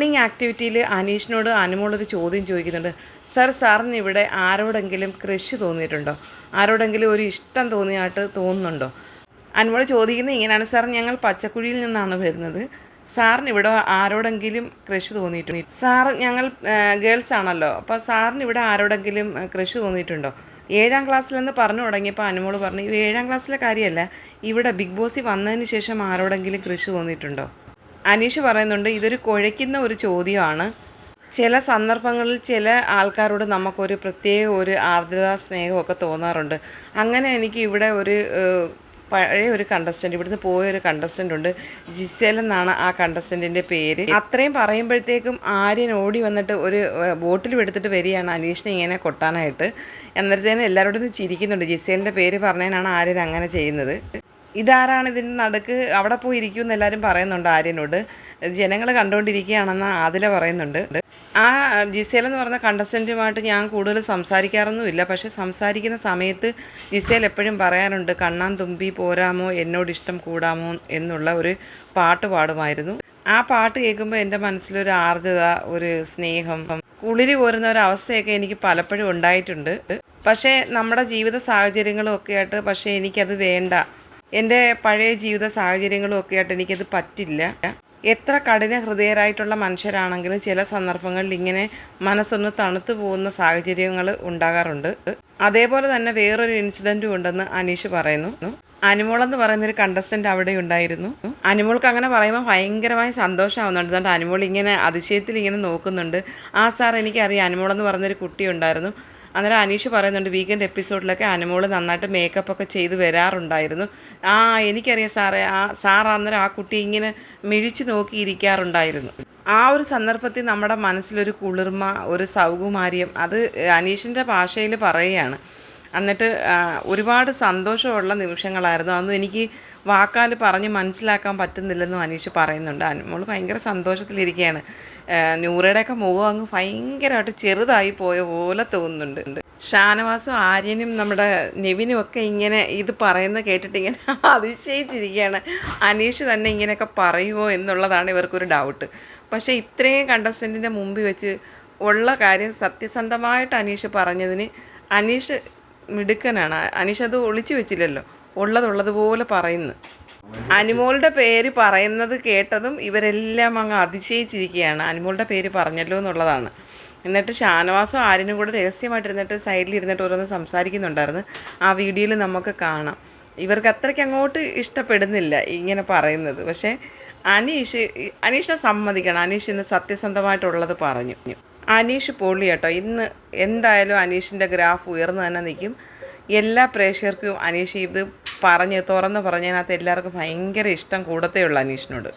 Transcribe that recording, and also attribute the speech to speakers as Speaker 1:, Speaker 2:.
Speaker 1: Morning ആക്ടിവിറ്റിയിൽ അനീഷിനോട് അനുമോളൊരു ചോദ്യം ചോദിക്കുന്നുണ്ട്. Sir സാറിന് ഇവിടെ ആരോടെങ്കിലും ക്രഷ് തോന്നിയിട്ടുണ്ടോ? ആരോടെങ്കിലും ഒരു ഇഷ്ടം തോന്നിയായിട്ട് തോന്നുന്നുണ്ടോ? അനുമോൾ ചോദിക്കുന്നത് ഇങ്ങനെയാണ്. സാർ ഞങ്ങൾ പച്ചക്കുഴിയിൽ നിന്നാണ് വരുന്നത്. സാറിന് ഇവിടെ ആരോടെങ്കിലും ക്രഷ് തോന്നിയിട്ടുണ്ട്? സാർ ഞങ്ങൾ ഗേൾസ് ആണല്ലോ. അപ്പോൾ സാറിന് ഇവിടെ ആരോടെങ്കിലും ക്രഷ് തോന്നിയിട്ടുണ്ടോ? ഏഴാം ക്ലാസ്സിലെന്ന് പറഞ്ഞു തുടങ്ങിയപ്പോൾ അനുമോൾ പറഞ്ഞു ഏഴാം ക്ലാസ്സിലെ കാര്യമല്ല. ഇവിടെ ബിഗ് ബോസിൽ വന്നതിന് ശേഷം ആരോടെങ്കിലും ക്രഷ് തോന്നിയിട്ടുണ്ടോ? അനീഷ് പറയുന്നുണ്ട് ഇതൊരു കുഴയ്ക്കുന്ന ഒരു ചോദ്യമാണ്. ചില സന്ദർഭങ്ങളിൽ ചില ആൾക്കാരോട് നമുക്കൊരു പ്രത്യേക ഒരു ആർദ്രത സ്നേഹമൊക്കെ തോന്നാറുണ്ട്. അങ്ങനെ എനിക്ക് ഇവിടെ ഒരു പഴയ ഒരു കണ്ടസ്റ്റന്റ് ഇവിടുന്ന് പോയ ഒരു കണ്ടസ്റ്റന്റ് ഉണ്ട്. ജിസേൽ എന്നാണ് ആ കണ്ടസ്റ്റന്റിന്റെ പേര്. അത്രയും പറയുമ്പോഴത്തേക്കും ആര്യൻ ഓടി വന്നിട്ട് ഒരു ബോട്ടിൽ എടുത്തിട്ട് വരികയാണ് അനീഷിനെ ഇങ്ങനെ കൊട്ടാനായിട്ട്. എന്നിടത്തേനും എല്ലാവരോടും ചിരിക്കുന്നുണ്ട്. ജിസേലിന്റെ പേര് പറഞ്ഞതിനാണ് ആര്യൻ അങ്ങനെ ചെയ്യുന്നത്. ഇതാരാണ് ഇതിന് നടുക്ക് അവിടെ പോയി ഇരിക്കും എന്ന് എല്ലാവരും പറയുന്നുണ്ട് ആര്യനോട്. ജനങ്ങൾ കണ്ടുകൊണ്ടിരിക്കുകയാണെന്ന് ആദില പറയുന്നുണ്ട്. ആ ജിസേൽ എന്ന് പറഞ്ഞ കണ്ടസ്റ്റന്റുമായിട്ട് ഞാൻ കൂടുതൽ സംസാരിക്കാറൊന്നുമില്ല. പക്ഷെ സംസാരിക്കുന്ന സമയത്ത് ജിസേൽ എപ്പോഴും പറയാറുണ്ട് കണ്ണാൻ തുമ്പി പോരാമോ? എന്നോട് ഇഷ്ടം കൂടാമോ? എന്നുള്ള ഒരു പാട്ട് പാടുമായിരുന്നു. ആ പാട്ട് കേൾക്കുമ്പോൾ എന്റെ മനസ്സിലൊരു ആർദ്രത ഒരു സ്നേഹം കുളിരി കോരുന്ന ഒരു അവസ്ഥയൊക്കെ എനിക്ക് പലപ്പോഴും ഉണ്ടായിട്ടുണ്ട്. പക്ഷേ നമ്മുടെ ജീവിത സാഹചര്യങ്ങളും ഒക്കെ ആയിട്ട് പക്ഷേ എനിക്കത് വേണ്ട. എന്റെ പഴയ ജീവിത സാഹചര്യങ്ങളും ഒക്കെ ആയിട്ട് എനിക്കത് പറ്റില്ല. എത്ര കഠിന ഹൃദയരായിട്ടുള്ള മനുഷ്യരാണെങ്കിലും ചില സന്ദർഭങ്ങളിൽ ഇങ്ങനെ മനസ്സൊന്ന് തണുത്തു പോകുന്ന സാഹചര്യങ്ങൾ ഉണ്ടാകാറുണ്ട്. അതേപോലെ തന്നെ വേറൊരു ഇൻസിഡന്റും ഉണ്ടെന്ന് അനീഷ് പറയുന്നു. അനുമോൾ എന്ന് പറയുന്നൊരു കണ്ടസ്റ്റന്റ് അവിടെ ഉണ്ടായിരുന്നു. അനുമോൾക്ക് അങ്ങനെ പറയുമ്പോൾ ഭയങ്കരമായി സന്തോഷമാവുന്നുണ്ട്. എന്നിട്ട് അനുമോൾ ഇങ്ങനെ അതിശയത്തിൽ ഇങ്ങനെ നോക്കുന്നുണ്ട്. ആ സാർ എനിക്കറിയാം. അനുമോൾ എന്ന് പറഞ്ഞൊരു കുട്ടി ഉണ്ടായിരുന്നു. അന്നേരം അനീഷ് പറയുന്നുണ്ട് വീക്കെൻഡ് എപ്പിസോഡിലൊക്കെ അനുമോൾ നന്നായിട്ട് മേക്കപ്പ് ഒക്കെ ചെയ്ത് വരാറുണ്ടായിരുന്നു. ആ എനിക്കറിയാം സാറേ ആ സാർ അന്നേരം ആ കുട്ടി ഇങ്ങനെ മിഴിച്ചു നോക്കിയിരിക്കാറുണ്ടായിരുന്നു. ആ ഒരു സന്ദർഭത്തിൽ നമ്മുടെ മനസ്സിലൊരു കുളിർമ ഒരു സൗകുമാര്യം അത് അനീഷിന്റെ ഭാഷയിൽ പറയുകയാണ്. എന്നിട്ട് ഒരുപാട് സന്തോഷമുള്ള നിമിഷങ്ങളായിരുന്നു. അതൊന്നും എനിക്ക് വാക്കാൽ പറഞ്ഞ് മനസ്സിലാക്കാൻ പറ്റുന്നില്ലെന്നും അനീഷ് പറയുന്നുണ്ട്. അനുമോൾ ഭയങ്കര സന്തോഷത്തിലിരിക്കുകയാണ് നൂറയുടെയൊക്കെ മുഖം അങ്ങ് ഭയങ്കരമായിട്ട് ചെറുതായി പോയ പോലെ തോന്നുന്നുണ്ട്. ഷാനവാസും ആര്യനും നമ്മുടെ നെവിനും ഒക്കെ ഇങ്ങനെ ഇത് പറയുന്നത് കേട്ടിട്ട് ഇങ്ങനെ അതിശയിച്ചിരിക്കുകയാണ് അനീഷ് തന്നെ ഇങ്ങനെയൊക്കെ പറയുമോ എന്നുള്ളതാണ് ഇവർക്കൊരു ഡൗട്ട് പക്ഷേ ഇത്രയും കണ്ടസ്റ്റന്റിന്റെ മുമ്പിൽ വെച്ച് ഉള്ള കാര്യം സത്യസന്ധമായിട്ട് അനീഷ് പറഞ്ഞതിന് അനീഷ് മിടുക്കനാണ്. അനീഷ് അത് ഒളിച്ചു വെച്ചില്ലല്ലോ. ഉള്ളതുള്ളതുപോലെ പറയുന്നു. അനുമോളുടെ പേര് പറയുന്നത് കേട്ടതും ഇവരെല്ലാം അങ്ങ് അതിശയിച്ചിരിക്കുകയാണ്. അനുമോളുടെ പേര് പറഞ്ഞല്ലോ എന്നുള്ളതാണ്. എന്നിട്ട് ഷാനവാസും ആരിനും കൂടെ രഹസ്യമായിട്ടിരുന്നിട്ട് സൈഡിൽ ഇരുന്നിട്ട് ഓരോന്ന് സംസാരിക്കുന്നുണ്ടായിരുന്നു. ആ വീഡിയോയിൽ നമുക്ക് കാണാം. ഇവർക്ക് അത്രയ്ക്ക് അങ്ങോട്ട് ഇഷ്ടപ്പെടുന്നില്ല ഇങ്ങനെ പറയുന്നത്. പക്ഷേ അനീഷ് അനീഷിനെ സമ്മതിക്കണം. അനീഷ് ഇന്ന് സത്യസന്ധമായിട്ടുള്ളത് പറഞ്ഞു. അനീഷ് പൊള്ളി കേട്ടോ. ഇന്ന് എന്തായാലും അനീഷിന്റെ ഗ്രാഫ് ഉയർന്നു തന്നെ നിൽക്കും എല്ലാ പ്രേക്ഷകർക്കും അനീഷ് ഇത് പറഞ്ഞ് തുറന്ന് പറഞ്ഞതിനകത്ത് എല്ലാവർക്കും ഭയങ്കര ഇഷ്ടം കൂടത്തേ ഉള്ളൂ അനീഷിനോട്.